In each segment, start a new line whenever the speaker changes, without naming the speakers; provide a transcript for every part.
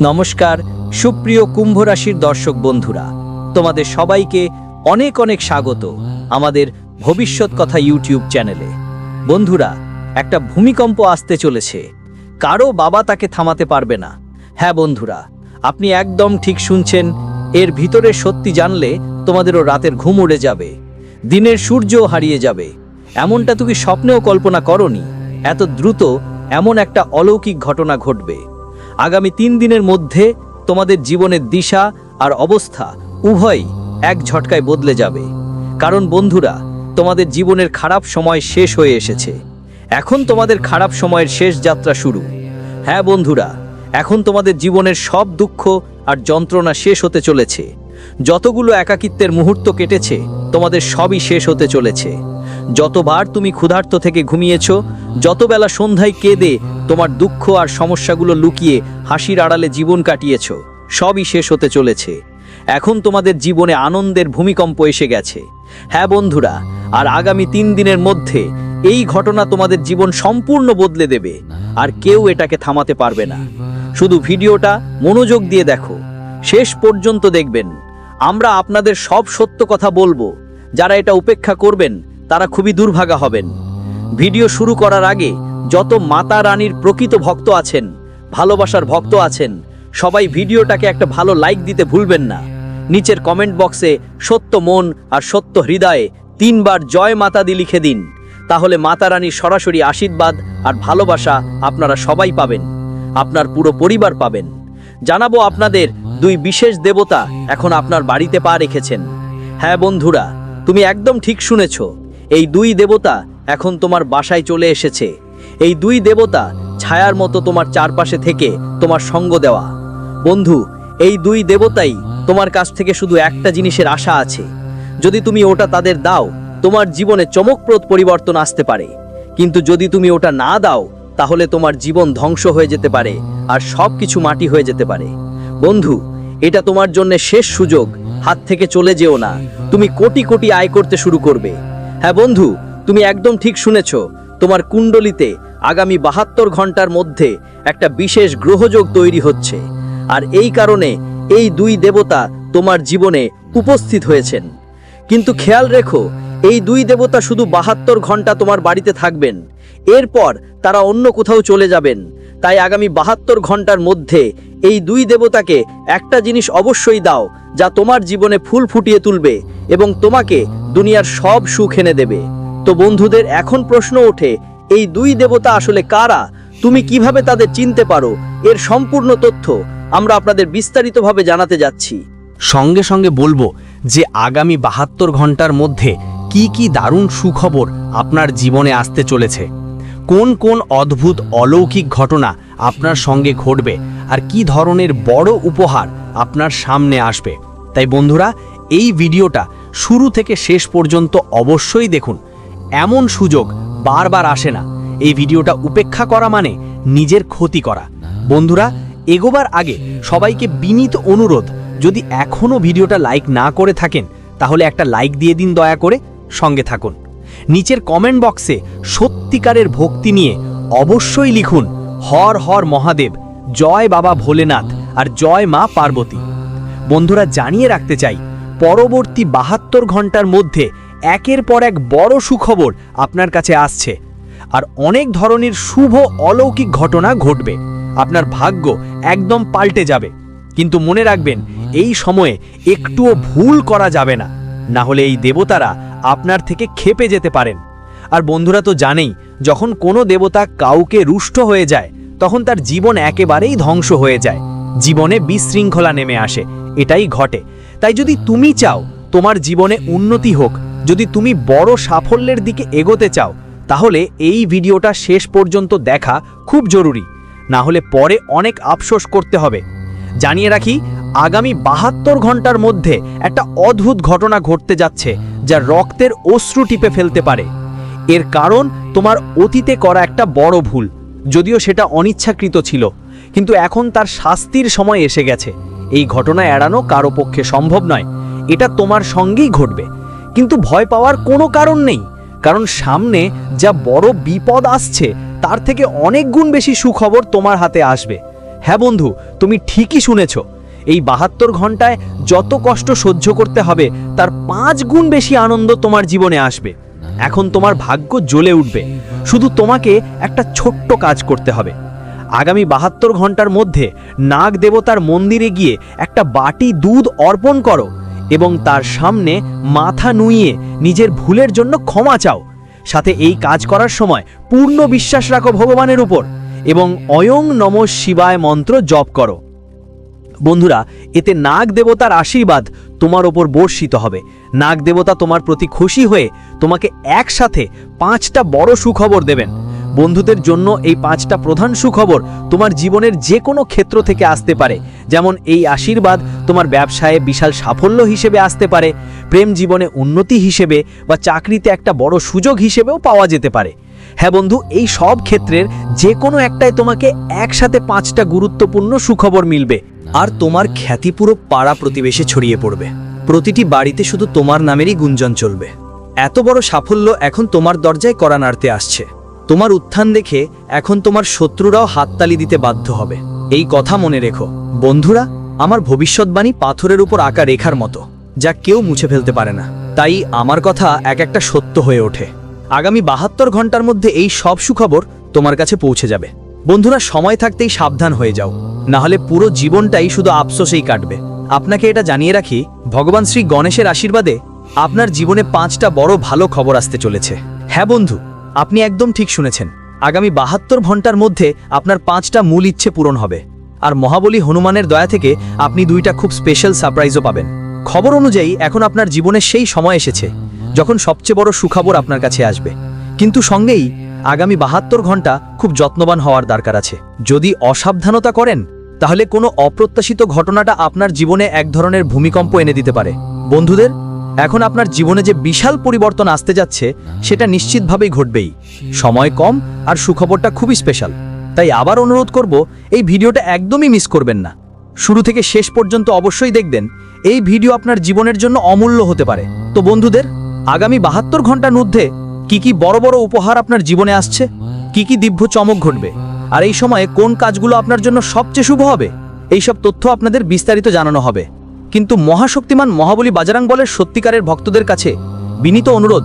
নমস্কার, সুপ্রিয় কুম্ভ রাশির দর্শক বন্ধুরা, তোমাদের সবাইকে অনেক অনেক স্বাগত আমাদের ভবিষ্যৎ কথা ইউটিউব চ্যানেলে। বন্ধুরা, একটা ভূমিকম্প আসতে চলেছে, কারও বাবা তাকে থামাতে পারবে না। হ্যাঁ বন্ধুরা, আপনি একদম ঠিক শুনছেন, এর ভিতরে সত্যি জানলে তোমাদেরও রাতের ঘুম উড়ে যাবে, দিনের সূর্যও হারিয়ে যাবে। এমনটা তুমি স্বপ্নেও কল্পনা করনি, এত দ্রুত এমন একটা অলৌকিক ঘটনা ঘটবে। আগামী তিন দিনের মধ্যে তোমাদের জীবনের দিশা আর অবস্থা উভয়ই এক ঝটকায় বদলে যাবে। কারণ বন্ধুরা, তোমাদের জীবনের খারাপ সময় শেষ হয়ে এসেছে। এখন তোমাদের খারাপ সময়ের শেষ যাত্রা শুরু। হ্যাঁ বন্ধুরা, এখন তোমাদের জীবনের সব দুঃখ আর যন্ত্রণা শেষ হতে চলেছে। যতগুলো একাকিত্বের মুহূর্ত কেটেছে, তোমাদের সবই শেষ হতে চলেছে। যতবার তুমি ক্ষুধার্ত থেকে ঘুমিয়েছ যত বেলা সন্ধ্যায় কেঁদে তোমার দুঃখ আর সমস্যাগুলো লুকিয়ে হাসির আড়ালে জীবন কাটিয়েছ, সবই শেষ হতে চলেছে। এখন তোমাদের জীবনে আনন্দের ভূমিকম্প এসে গেছে। হ্যাঁ বন্ধুরা, আর আগামী তিন দিনের মধ্যে এই ঘটনা তোমাদের জীবন সম্পূর্ণ বদলে দেবে, আর কেউ এটাকে থামাতে পারবে না। শুধু ভিডিওটা মনোযোগ দিয়ে দেখো। শেষ পর্যন্ত দেখবেন। আমরা আপনাদের সব সত্য কথা বলব। যারা এটা উপেক্ষা করবেন তারা খুবই দুর্ভাগা হবেন। ভিডিও শুরু করার আগে যত মাতা রানীর প্রকৃত ভক্ত আছেন, ভালোবাসার ভক্ত আছেন, সবাই ভিডিওটাকে একটা ভালো লাইক দিতে ভুলবেন না। নিচের কমেন্ট বক্সে সত্য মন আর সত্য হৃদয়ে তিনবার জয় মাতা দি লিখে দিন। তাহলে মাতা রানীর সরাসরি আশীর্বাদ আর ভালোবাসা আপনারা সবাই পাবেন, আপনার পুরো পরিবার পাবেন। জানাব আপনাদের দুই বিশেষ দেবতা এখন আপনার বাড়িতে পা রেখেছেন। হ্যাঁ বন্ধুরা, তুমি একদম ঠিক শুনেছ এই দুই দেবতা এখন তোমার বাসায় চলে এসেছে। এই দুই দেবতা ছায়ার মতো তোমার চারপাশে থেকে তোমার সঙ্গ দেওয়া। বন্ধু, এই দুই দেবতাই তোমার কাছ থেকে শুধু একটা জিনিসের আশা আছে। যদি তুমি ওটা তাদের দাও, তোমার জীবনে চমকপ্রদ পরিবর্তন আসতে পারে। কিন্তু যদি তুমি ওটা না দাও, তাহলে তোমার জীবন ধ্বংস হয়ে যেতে পারে আর সব কিছু মাটি হয়ে যেতে পারে। বন্ধু, এটা তোমার জন্য শেষ সুযোগ। হাত থেকে চলে যেও না। তুমি কোটি কোটি আয় করতে শুরু করবে। হ্যাঁ বন্ধু, তুমি একদম ঠিক শুনেছ। তোমার কুণ্ডলিতে আগামী বাহাত্তর ঘণ্টার মধ্যে একটা বিশেষ গ্রহযোগ তৈরি হচ্ছে। আর এই কারণে এই দুই দেবতা তোমার জীবনে উপস্থিত হয়েছেন। কিন্তু খেয়াল রেখো, এই দুই দেবতা শুধু বাহাত্তর ঘণ্টা তোমার বাড়িতে থাকবেন। এরপর তারা অন্য কোথাও চলে যাবেন। তাই আগামী বাহাত্তর ঘণ্টার মধ্যে এই দুই দেবতাকে একটা জিনিস অবশ্যই দাও, যা তোমার জীবনে ফুল ফুটিয়ে তুলবে এবং তোমাকে দুনিয়ার সব সুখ এনে দেবে। তো বন্ধুদের, এখন প্রশ্ন ওঠে, এই দুই দেবতা আসলে কারা? তুমি কীভাবে তাদের চিনতে পারো? এর সম্পূর্ণ তথ্য আমরা আপনাদের বিস্তারিতভাবে জানাতে যাচ্ছি।
সঙ্গে সঙ্গে বলব যে আগামী বাহাত্তর ঘণ্টার মধ্যে কি কি দারুণ সুখবর আপনার জীবনে আসতে চলেছে। কোন কোন অদ্ভুত অলৌকিক ঘটনা আপনার সঙ্গে ঘটবে আর কি ধরনের বড় উপহার আপনার সামনে আসবে। তাই বন্ধুরা, এই ভিডিওটা শুরু থেকে শেষ পর্যন্ত অবশ্যই দেখুন। এমন সুযোগ বারবার আসে না। এই ভিডিওটা উপেক্ষা করা মানে নিজের ক্ষতি করা। বন্ধুরা, এগোবার আগে সবাইকে বিনীত অনুরোধ, যদি এখনও ভিডিওটা লাইক না করে থাকেন, তাহলে একটা লাইক দিয়ে দিন দয়া করে, সঙ্গে থাকুন। নিচের কমেন্ট বক্সে সত্যিকারের ভক্তি নিয়ে অবশ্যই লিখুন, হর হর মহাদেব, জয় বাবা ভোলেনাথ আর জয় মা পার্বতী। বন্ধুরা, জানিয়ে রাখতে চাই, পরবর্তী বাহাত্তর ঘণ্টার মধ্যে একের পর এক বড় সুখবর আপনার কাছে আসছে। আর অনেক ধরনের শুভ অলৌকিক ঘটনা ঘটবে। আপনার ভাগ্য একদম পাল্টে যাবে। কিন্তু মনে রাখবেন, এই সময়ে একটুও ভুল করা যাবে না। না হলে এই দেবতারা আপনার থেকে খেপে যেতে পারেন। আর বন্ধুরা তো জানেই, যখন কোনো দেবতা কাউকে রুষ্ট হয়ে যায়, তখন তার জীবন একেবারেই ধ্বংস হয়ে যায়। জীবনে বিশৃঙ্খলা নেমে আসে, এটাই ঘটে। তাই যদি তুমি চাও, তোমার জীবনে উন্নতি হোক, যদি তুমি বড় সাফল্যের দিকে এগোতে চাও, তাহলে এই ভিডিওটা শেষ পর্যন্ত দেখা খুব জরুরি। না হলে পরে অনেক আফসোস করতে হবে। জানিয়ে রাখি আগামী বাহাত্তর ঘণ্টার মধ্যে একটা অদ্ভুত ঘটনা ঘটতে যাচ্ছে, যা রক্তের অশ্রু টিপে ফেলতে পারে। এর কারণ তোমার অতীতে করা একটা বড় ভুল, যদিও সেটা অনিচ্ছাকৃত ছিল, কিন্তু এখন তার শাস্তির সময় এসে গেছে। এই ঘটনা এড়ানো কারও পক্ষে সম্ভব নয়, এটা তোমার সঙ্গেই ঘটবে। কিন্তু ভয় পাওয়ার কোনো কারণ নেই, কারণ সামনে যা বড় বিপদ আসছে, তার থেকে অনেক গুণ বেশি সুখবর তোমার হাতে আসবে। হ্যাঁ বন্ধু, তুমি ঠিকই শুনেছ। এই বাহাত্তর ঘন্টায় যত কষ্ট সহ্য করতে হবে, তার পাঁচ গুণ বেশি আনন্দ তোমার জীবনে আসবে। এখন তোমার ভাগ্য জ্বলে উঠবে। শুধু তোমাকে একটা ছোট্ট কাজ করতে হবে। আগামী বাহাত্তর ঘণ্টার মধ্যে নাগ দেবতার মন্দিরে গিয়ে একটা বাটি দুধ অর্পণ করো এবং তার সামনে মাথা নুইয়ে নিজের ভুলের জন্য ক্ষমা চাও। সাথে এই কাজ করার সময় পূর্ণ বিশ্বাস রাখো ভগবানের উপর এবং অয়ং নম শিবায় মন্ত্র জপ করো। বন্ধুরা, এতে নাগ দেবতার আশীর্বাদ তোমার ওপর বর্ষিত হবে। নাগ দেবতা তোমার প্রতি খুশি হয়ে তোমাকে একসাথে পাঁচটা বড় সুখবর দেবেন। বন্ধুদের জন্য এই পাঁচটা প্রধান সুখবর তোমার জীবনের যে কোনো ক্ষেত্র থেকে আসতে পারে। যেমন এই আশীর্বাদ তোমার ব্যবসায় বিশাল সাফল্য হিসেবে আসতে পারে, প্রেম জীবনে উন্নতি হিসেবে বা চাকরিতে একটা বড় সুযোগ হিসেবেও পাওয়া যেতে পারে। হ্যাঁ বন্ধু, এই সব ক্ষেত্রের যে কোনো একটাই তোমাকে একসাথে পাঁচটা গুরুত্বপূর্ণ সুখবর মিলবে।
আর তোমার খ্যাতি পুরো পাড়া প্রতিবেশে ছড়িয়ে পড়বে। প্রতিটি বাড়িতে শুধু তোমার নামেরই গুঞ্জন চলবে। এত বড় সাফল্য এখন তোমার দরজায় করা নাড়তে আসছে। তোমার উত্থান দেখে এখন তোমার শত্রুরাও হাততালি দিতে বাধ্য হবে। এই কথা মনে রেখো। বন্ধুরা, আমার ভবিষ্যৎবাণী পাথরের উপর আঁকা রেখার মতো, যা কেউ মুছে ফেলতে পারে না। তাই আমার কথা এক একটা সত্য হয়ে ওঠে। আগামী বাহাত্তর ঘণ্টার মধ্যে এই সব সুখবর তোমার কাছে পৌঁছে যাবে। বন্ধুরা, সময় থাকতেই সাবধান হয়ে যাও। না হলে পুরো জীবনটাই শুধু আফসোসেই কাটবে। আপনাকে এটা জানিয়ে রাখি, ভগবান শ্রী গণেশের আশীর্বাদে আপনার জীবনে পাঁচটা বড় ভালো খবর আসতে চলেছে। হ্যাঁ বন্ধু, আপনি একদম ঠিক শুনেছেন। আগামী বাহাত্তর ঘণ্টার মধ্যে আপনার পাঁচটা মূল ইচ্ছে পূরণ হবে। আর মহাবলী হনুমানের দয়া থেকে আপনি দুইটা খুব স্পেশাল সারপ্রাইজও পাবেন। খবর অনুযায়ী এখন আপনার জীবনে সেই সময় এসেছে, যখন সবচেয়ে বড় সুখবর আপনার কাছে আসবে। কিন্তু সঙ্গেই আগামী বাহাত্তর ঘণ্টা খুব যত্নবান হওয়ার দরকার আছে। যদি অসাবধানতা করেন, তাহলে কোনো অপ্রত্যাশিত ঘটনাটা আপনার জীবনে এক ধরনের ভূমিকম্প এনে দিতে পারে। বন্ধুদের, এখন আপনার জীবনে যে বিশাল পরিবর্তন আসতে যাচ্ছে, সেটা নিশ্চিতভাবেই ঘটবেই। সময় কম আর সুখবরটা খুবই স্পেশাল তাই আবার অনুরোধ করব, এই ভিডিওটা একদমই মিস করবেন না। শুরু থেকে শেষ পর্যন্ত অবশ্যই দেখবেন এই ভিডিও আপনার জীবনের জন্য অমূল্য হতে পারে। তো বন্ধুদের, আগামী বাহাত্তর ঘণ্টার মধ্যে কি কি বড় বড় উপহার আপনার জীবনে আসছে? কি কি দিব্য চমক ঘটবে? আর এই সময়ে কোন কাজগুলো আপনার জন্য সবচেয়ে শুভ হবে? এই সব তথ্য আপনাদের বিস্তারিত জানানো হবে। কিন্তু মহাশক্তিমান মহাবলী বাজারাং বলের সত্যিকারের ভক্তদের কাছে বিনীত অনুরোধ,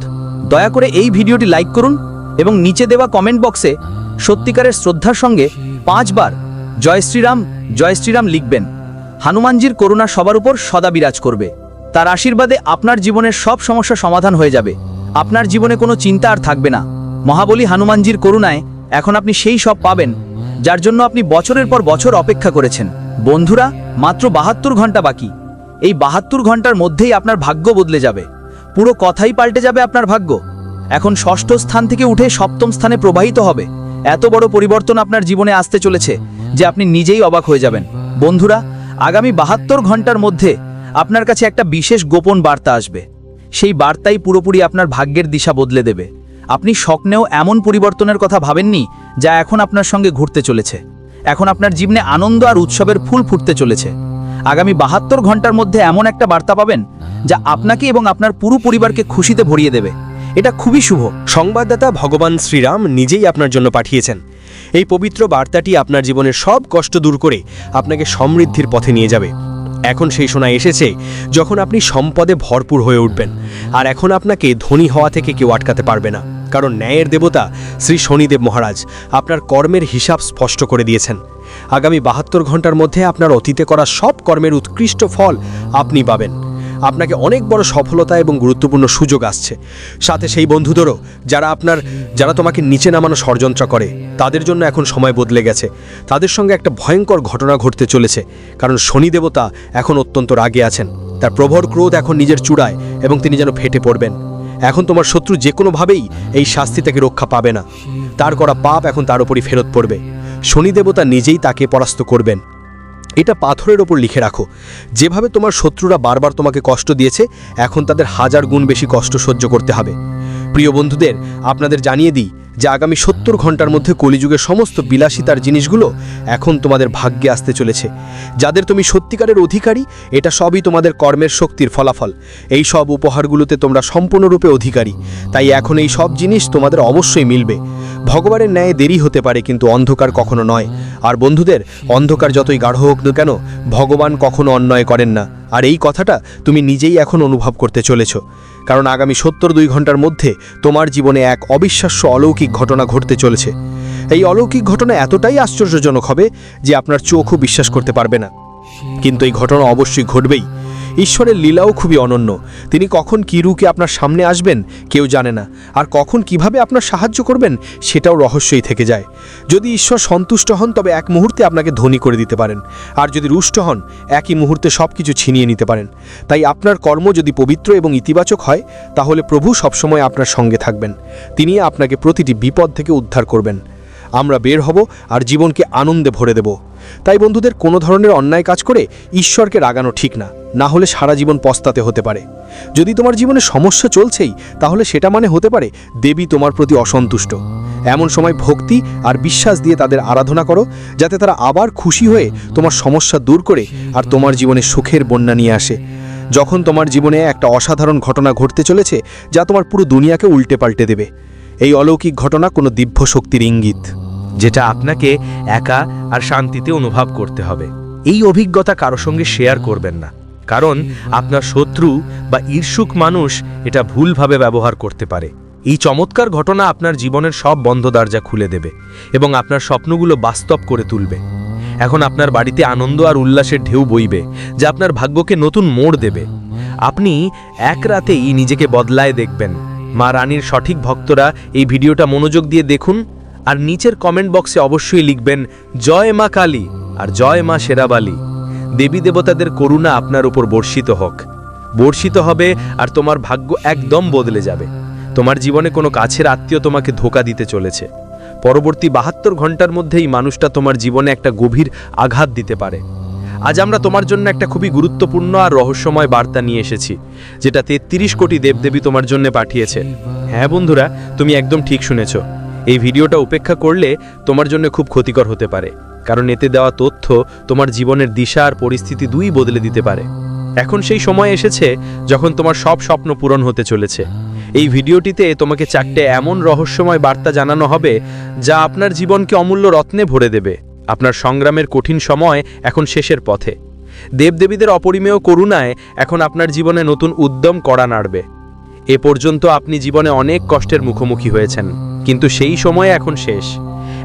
দয়া করে এই ভিডিওটি লাইক করুন এবং নিচে দেওয়া কমেন্ট বক্সে সত্যিকারের শ্রদ্ধার সঙ্গে পাঁচবার জয় শ্রীরাম জয় শ্রীরাম লিখবেন। হনুমানজির করুণা সবার উপর সদা বিরাজ করবে। তার আশীর্বাদে আপনার জীবনের সব সমস্যা সমাধান হয়ে যাবে। আপনার জীবনে কোনো চিন্তা আর থাকবে না। মহাবলী হনুমানজির করুণায় এখন আপনি সেই সব পাবেন, যার জন্য আপনি বছরের পর বছর অপেক্ষা করেছেন। বন্ধুরা, মাত্র বাহাত্তর ঘণ্টা বাকি। এই বাহাত্তর ঘণ্টার মধ্যেই আপনার ভাগ্য বদলে যাবে। পুরো কথাই পাল্টে যাবে আপনার ভাগ্য। এখন ষষ্ঠ স্থান থেকে উঠে সপ্তম স্থানে প্রবাহিত হবে। এত বড় পরিবর্তন আপনার জীবনে আসতে চলেছে যে আপনি নিজেই অবাক হয়ে যাবেন। বন্ধুরা আগামী বাহাত্তর ঘণ্টার মধ্যে আপনার কাছে একটা বিশেষ গোপন বার্তা আসবে। সেই বার্তাই পুরোপুরি আপনার ভাগ্যের দিশা বদলে দেবে। আপনি স্বপ্নেও এমন পরিবর্তনের কথা ভাবেননি যা এখন আপনার সঙ্গে ঘুরতে চলেছে। এখন আপনার জীবনে আনন্দ আর উৎসবের ফুল ফুটতে চলেছে। আগামী বাহাত্তর ঘণ্টার মধ্যে এমন একটা বার্তা পাবেন যা আপনাকে এবং আপনার পুরো পরিবারকে খুশিতে ভরিয়ে দেবে। এটা খুবই শুভ।
সংবাদদাতা ভগবান শ্রীরাম নিজেই আপনার জন্য পাঠিয়েছেন। এই পবিত্র বার্তাটি আপনার জীবনের সব কষ্ট দূর করে আপনাকে সমৃদ্ধির পথে নিয়ে যাবে। এখন সেই সময় এসেছে, যখন আপনি সম্পদে ভরপুর হয়ে উঠবেন, আর এখন আপনাকে ধনী হওয়া থেকে কেউ আটকাতে পারবে না, কারণ ন্যায়ের দেবতা শ্রী শনিদেব মহারাজ আপনার কর্মের হিসাব স্পষ্ট করে দিয়েছেন। আগামী বাহাত্তর ঘণ্টার মধ্যে আপনার অতীতে করা সব কর্মের উৎকৃষ্ট ফল আপনি পাবেন। আপনাকে অনেক বড় সফলতা এবং গুরুত্বপূর্ণ সুযোগ আসছে। সাথে সেই বন্ধুদেরও, যারা আপনার, যারা তোমাকে নিচে নামানো ষড়যন্ত্র করে, তাদের জন্য এখন সময় বদলে গেছে। তাদের সঙ্গে একটা ভয়ঙ্কর ঘটনা ঘটতে চলেছে, কারণ শনি দেবতা এখন অত্যন্ত রাগে আছেন। তার প্রভর ক্রোধ এখন নিজের চূড়ায় এবং তিনি যেন ফেটে পড়বেন। এখন তোমার শত্রু যে কোনোভাবেই এই শাস্তি থেকে রক্ষা পাবে না। তার করা পাপ এখন তার উপরই ফেরত পড়বে। শনি দেবতা নিজেই তাকে পরাস্ত করবেন। এটা পাথরের ওপর লিখে রাখো। যেভাবে তোমার শত্রুরা বারবার তোমাকে কষ্ট দিয়েছে, এখন তাদের হাজার গুণ বেশি কষ্ট সহ্য করতে হবে। প্রিয় বন্ধুদের, আপনাদের জানিয়ে দিই যে আগামী সত্তর ঘণ্টার মধ্যে কলিযুগের সমস্ত বিলাসিতার জিনিসগুলো এখন তোমাদের ভাগ্যে আসতে চলেছে। যাদের তুমি সত্যিকারের অধিকারী, এটা সবই তোমাদের কর্মের শক্তির ফলাফল। এই সব উপহারগুলোতে তোমরা সম্পূর্ণরূপে অধিকারী। তাই এখন এই সব জিনিস তোমাদের অবশ্যই মিলবে। ভগবানের ন্যায় দেরি হতে পারে কিন্তু অন্ধকার কখনো নয়। আর বন্ধুদের, অন্ধকার যতই গাঢ় হোক না কেন, ভগবান কখনো অন্যায় করেন না। আর এই কথাটা তুমি নিজেই এখন অনুভব করতে চলেছ। কারণ আগামী সত্তর দুই ঘণ্টার মধ্যে তোমার জীবনে এক অবিশ্বাস্য অলৌকিক ঘটনা ঘটতে চলেছে। এই অলৌকিক ঘটনা এতটাই আশ্চর্যজনক হবে যে আপনার চোখও বিশ্বাস করতে পারবে না। কিন্তু এই ঘটনা অবশ্যই ঘটবেই। ঈশ্বরের লীলাও খুবই অনন্য। তিনি কখন কী রূপে আপনার সামনে আসবেন, কেউ জানে না। আর কখন কীভাবে আপনার সাহায্য করবেন, সেটাও রহস্যই থেকে যায়। যদি ঈশ্বর সন্তুষ্ট হন, তবে এক মুহূর্তে আপনাকে ধনী করে দিতে পারেন। আর যদি রুষ্ট হন, একই মুহূর্তে সব কিছু ছিনিয়ে নিতে পারেন। তাই আপনার কর্ম যদি পবিত্র এবং ইতিবাচক হয়, তাহলে প্রভু সবসময় আপনার সঙ্গে থাকবেন। তিনি আপনাকে প্রতিটি বিপদ থেকে উদ্ধার করবেন। আমরা বের হব আর জীবনকে আনন্দে ভরে দেব। তাই বন্ধুদের কোনো ধরনের অন্যায় কাজ করে ঈশ্বরকে রাগানো ঠিক না না হলে সারা জীবন পস্তাতে হতে পারে। যদি তোমার জীবনে সমস্যা চলছেই, তাহলে সেটা মানে হতে পারে দেবী তোমার প্রতি অসন্তুষ্ট। এমন সময় ভক্তি আর বিশ্বাস দিয়ে তাদের আরাধনা করো, যাতে তারা আবার খুশি হয়ে তোমার সমস্যা দূর করে আর তোমার জীবনে সুখের বন্যা নিয়ে আসে। যখন তোমার জীবনে একটা অসাধারণ ঘটনা ঘটতে চলেছে, যা তোমার পুরো দুনিয়াকে উল্টে পাল্টে দেবে। এই অলৌকিক ঘটনা কোনো দিব্য শক্তির ইঙ্গিত।
যেটা আপনাকে একা আর শান্তিতে অনুভব করতে হবে। এই অভিজ্ঞতা কারও সঙ্গে শেয়ার করবেন না। কারণ আপনার শত্রু বা ঈর্ষুক মানুষ এটা ভুলভাবে ব্যবহার করতে পারে। এই চমৎকার ঘটনা আপনার জীবনের সব বন্ধ দরজা খুলে দেবে এবং আপনার স্বপ্নগুলো বাস্তব করে তুলবে। এখন আপনার বাড়িতে আনন্দ আর উল্লাসের ঢেউ বইবে, যা আপনার ভাগ্যকে নতুন মোড় দেবে। আপনি এক রাতেই নিজেকে বদলায় দেখবেন। মা রানীর সঠিক ভক্তরা এই ভিডিওটা মনোযোগ দিয়ে দেখুন। আর নিচের কমেন্ট বক্সে অবশ্যই লিখবেন, জয় মা কালী আর জয় মা শেরাবালি দেবী দেবতাদের করুণা আপনার উপর বর্ষিত হোক। বর্ষিত হবে আর তোমার ভাগ্য একদম বদলে যাবে। তোমার জীবনে কোনো কাছের আত্মীয় তোমাকে ধোকা দিতে চলেছে। পরবর্তী বাহাত্তর ঘণ্টার মধ্যেই মানুষটা তোমার জীবনে একটা গভীর আঘাত দিতে পারে। আজ আমরা তোমার জন্য একটা খুবই গুরুত্বপূর্ণ আর রহস্যময় বার্তা নিয়ে এসেছি যেটা তেত্রিশ কোটি দেবদেবী তোমার জন্য পাঠিয়েছে। হ্যাঁ বন্ধুরা, তুমি একদম ঠিক শুনেছ। এই ভিডিওটা উপেক্ষা করলে তোমার জন্য খুব ক্ষতিকর হতে পারে, কারণ এতে দেওয়া তথ্য তোমার জীবনের দিশা আর পরিস্থিতি দুই বদলে দিতে পারে। এখন সেই সময় এসেছে যখন তোমার সব স্বপ্ন পূরণ হতে চলেছে। এই ভিডিওটিতে তোমাকে চারটে এমন রহস্যময় বার্তা জানানো হবে যা আপনার জীবনকে অমূল্য রত্নে ভরে দেবে। আপনার সংগ্রামের কঠিন সময় এখন শেষের পথে। দেবদেবীদের অপরিমেয় করুণায় এখন আপনার জীবনে নতুন উদ্যম করা নাড়বে। এ পর্যন্ত আপনি জীবনে অনেক কষ্টের মুখোমুখি হয়েছেন। কিন্তু সেই সময় এখন শেষ।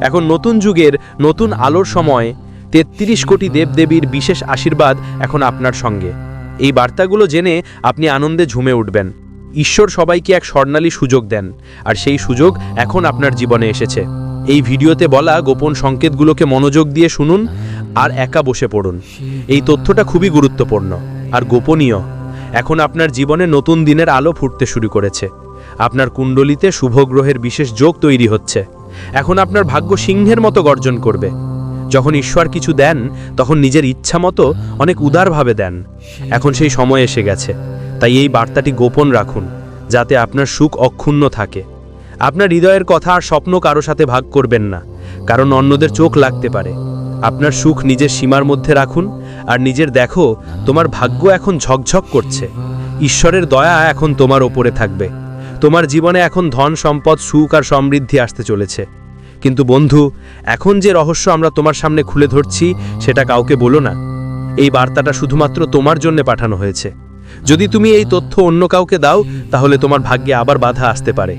এখন নতুন যুগের নতুন আলোর সময়, তেত্রিশ কোটি দেবদেবীর বিশেষ আশীর্বাদ এখন আপনার সঙ্গে। এই বার্তাগুলো জেনে আপনি আনন্দে ঝুমে উঠবেন। ঈশ্বর সবাইকে এক স্বর্ণালী সুযোগ দেন, আর সেই সুযোগ এখন আপনার জীবনে এসেছে। এই ভিডিওতে বলা গোপন সংকেতগুলোকে মনোযোগ দিয়ে শুনুন আর একা বসে পড়ুন। এই তথ্যটা খুবই গুরুত্বপূর্ণ আর গোপনীয়। এখন আপনার জীবনে নতুন দিনের আলো ফুটতে শুরু করেছে। আপনার কুণ্ডলিতে শুভ গ্রহের বিশেষ যোগ তৈরি হচ্ছে। এখন আপনার ভাগ্য সিংহের মতো গর্জন করবে। যখন ঈশ্বর কিছু দেন, তখন নিজের ইচ্ছা মতো অনেক উদারভাবে দেন। এখন সেই সময় এসে গেছে। তাই এই বার্তাটি গোপন রাখুন, যাতে আপনার সুখ অক্ষুণ্ণ থাকে। আপনার হৃদয়ের কথা আর স্বপ্ন কারও সাথে ভাগ করবেন না, কারণ অন্যদের চোখ লাগতে পারে। আপনার সুখ নিজের সীমার মধ্যে রাখুন, আর নিজের দেখো, তোমার ভাগ্য এখন ঝকঝক করছে। ঈশ্বরের দয়া এখন তোমার ওপরে থাকবে। তোমার জীবনে এখন ধন, সম্পদ, সুখ আর সমৃদ্ধি আসতে চলেছে। কিন্তু বন্ধু, এখন যে রহস্য আমরা তোমার সামনে খুলে ধরছি, সেটা কাউকে বলো না। এই বার্তাটা শুধুমাত্র তোমার জন্য পাঠানো হয়েছে। যদি তুমি এই তথ্য অন্য কাউকে দাও, তাহলে তোমার ভাগ্যে আবার বাধা আসতে পারে।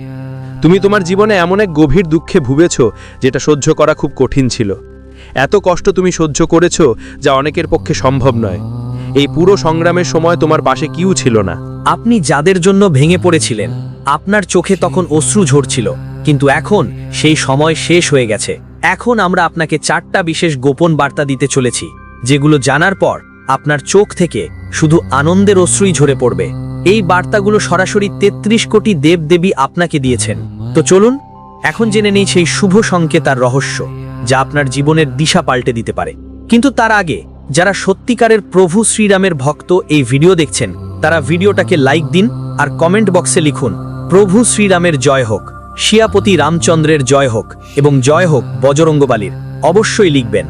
তুমি তোমার জীবনে এমন এক গভীর দুঃখে ভুগেছ, যেটা সহ্য করা খুব কঠিন ছিল। এত কষ্ট তুমি সহ্য করেছ, যা অনেকের পক্ষে সম্ভব নয়। এই পুরো সংগ্রামের সময় তোমার পাশে কিউ ছিল না।
আপনি যাদের জন্য ভেঙে পড়েছিলেন, আপনার চোখে তখন অশ্রু ঝরছিল, কিন্তু এখন সেই সময় শেষ হয়ে গেছে। এখন আমরা আপনাকে চারটা বিশেষ গোপন বার্তা দিতে চলেছি, যেগুলো জানার পর আপনার চোখ থেকে শুধু আনন্দের অশ্রুই ঝরে পড়বে। এই বার্তাগুলো সরাসরি তেত্রিশ কোটি দেবদেবী আপনাকে দিয়েছেন। তো চলুন, এখন জেনে নেই সেই শুভ সংকেত আর রহস্য, যা আপনার জীবনের দিশা পাল্টে দিতে পারে। কিন্তু তার আগে, যারা সত্যিকারের প্রভু শ্রীরামের ভক্ত এই ভিডিও দেখছেন তারা ভিডিওটাকে লাইক দিন আর কমেন্ট বক্সে লিখুন, প্রভু শ্রীরামের জয় হোক, শিয়াপতি রামচন্দ্রের জয় হোক এবং জয় হোক বজরঙ্গবালির। অবশ্যই লিখবেন,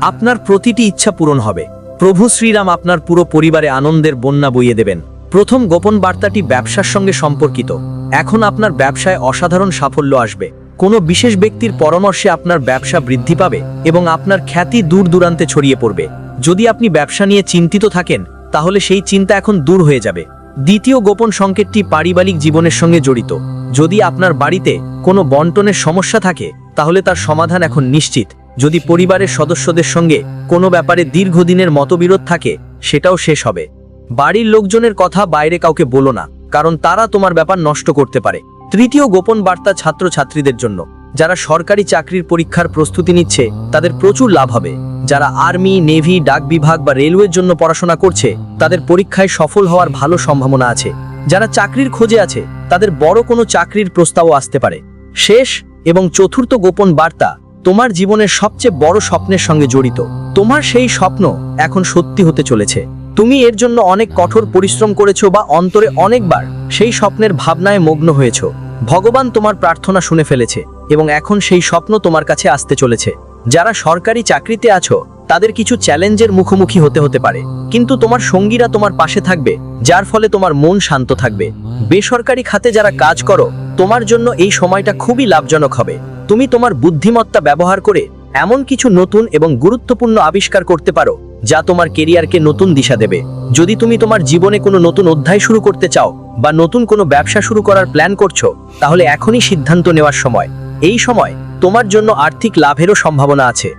আপনার প্রতিটি ইচ্ছা পূরণ হবে। প্রভু শ্রীরাম আপনার পুরো পরিবারে আনন্দের বন্যা বইয়ে দেবেন। প্রথম গোপন বার্তাটি ব্যবসার সঙ্গে সম্পর্কিত। এখন আপনার ব্যবসায় অসাধারণ সাফল্য আসবে। কোনো বিশেষ ব্যক্তির পরামর্শে আপনার ব্যবসা বৃদ্ধি পাবে এবং আপনার খ্যাতি দূর দূরান্তে ছড়িয়ে পড়বে। যদি আপনি ব্যবসা নিয়ে চিন্তিত থাকেন তাহলে সেই চিন্তা এখন দূর হয়ে যাবে। দ্বিতীয় গোপন সংকেতটি পারিবারিক জীবনের সঙ্গে জড়িত। যদি আপনার বাড়িতে কোনো বন্টনের সমস্যা থাকে, তাহলে তার সমাধান এখন নিশ্চিত। যদি পরিবারের সদস্যদের সঙ্গে কোনো ব্যাপারে দীর্ঘদিনের মতবিরোধ থাকে, সেটাও শেষ হবে। বাড়ির লোকজনের কথা বাইরে কাউকে বলো না, কারণ তারা তোমার ব্যাপার নষ্ট করতে পারে। তৃতীয় গোপন বার্তা ছাত্রছাত্রীদের জন্য। যারা সরকারি চাকরির পরীক্ষার প্রস্তুতি নিচ্ছে, তাদের প্রচুর লাভ হবে। যারা আর্মি, নেভি, ডাক বিভাগ বা রেলওয়ের জন্য পড়াশোনা করছে, তাদের পরীক্ষায় সফল হওয়ার ভালো সম্ভাবনা আছে। যারা চাকরির খোঁজে আছে, তাদের বড় কোনো চাকরির প্রস্তাবও আসতে পারে। শেষ এবং চতুর্থ গোপন বার্তা, তোমার জীবনের সবচেয়ে বড় স্বপ্নের সঙ্গে জড়িত। তোমার সেই স্বপ্ন এখন সত্যি হতে চলেছে। তুমি এর জন্য অনেক কঠোর পরিশ্রম করেছ বা অন্তরে অনেকবার সেই স্বপ্নের ভাবনায় মগ্ন হয়েছো। ভগবান তোমার প্রার্থনা শুনে ফেলেছে এবং এখন সেই স্বপ্ন তোমার কাছে আসতে চলেছে। যারা সরকারি চাকরিতে আছো, তাদের কিছু চ্যালেঞ্জের মুখোমুখি হতে হতে পারে। কিন্তু তোমার সঙ্গীরা তোমার পাশে থাকবে, যার ফলে তোমার মন শান্ত থাকবে। বেসরকারি খাতে যারা কাজ করো, তোমার জন্য এই সময়টা খুবই লাভজনক হবে। তুমি তোমার বুদ্ধিমত্তা ব্যবহার করে এমন কিছু নতুন এবং গুরুত্বপূর্ণ আবিষ্কার করতে পারো, যা তোমার কেরিয়ারকে নতুন দিশা দেবে। যদি তুমি তোমার জীবনে কোনো নতুন অধ্যায় শুরু করতে চাও বা নতুন কোনো ব্যবসা শুরু করার প্ল্যান করছ, তাহলে এখনই সিদ্ধান্ত নেওয়ার সময়। এই সময় তোমার জন্য আর্থিক লাভেরও সম্ভাবনা আছে।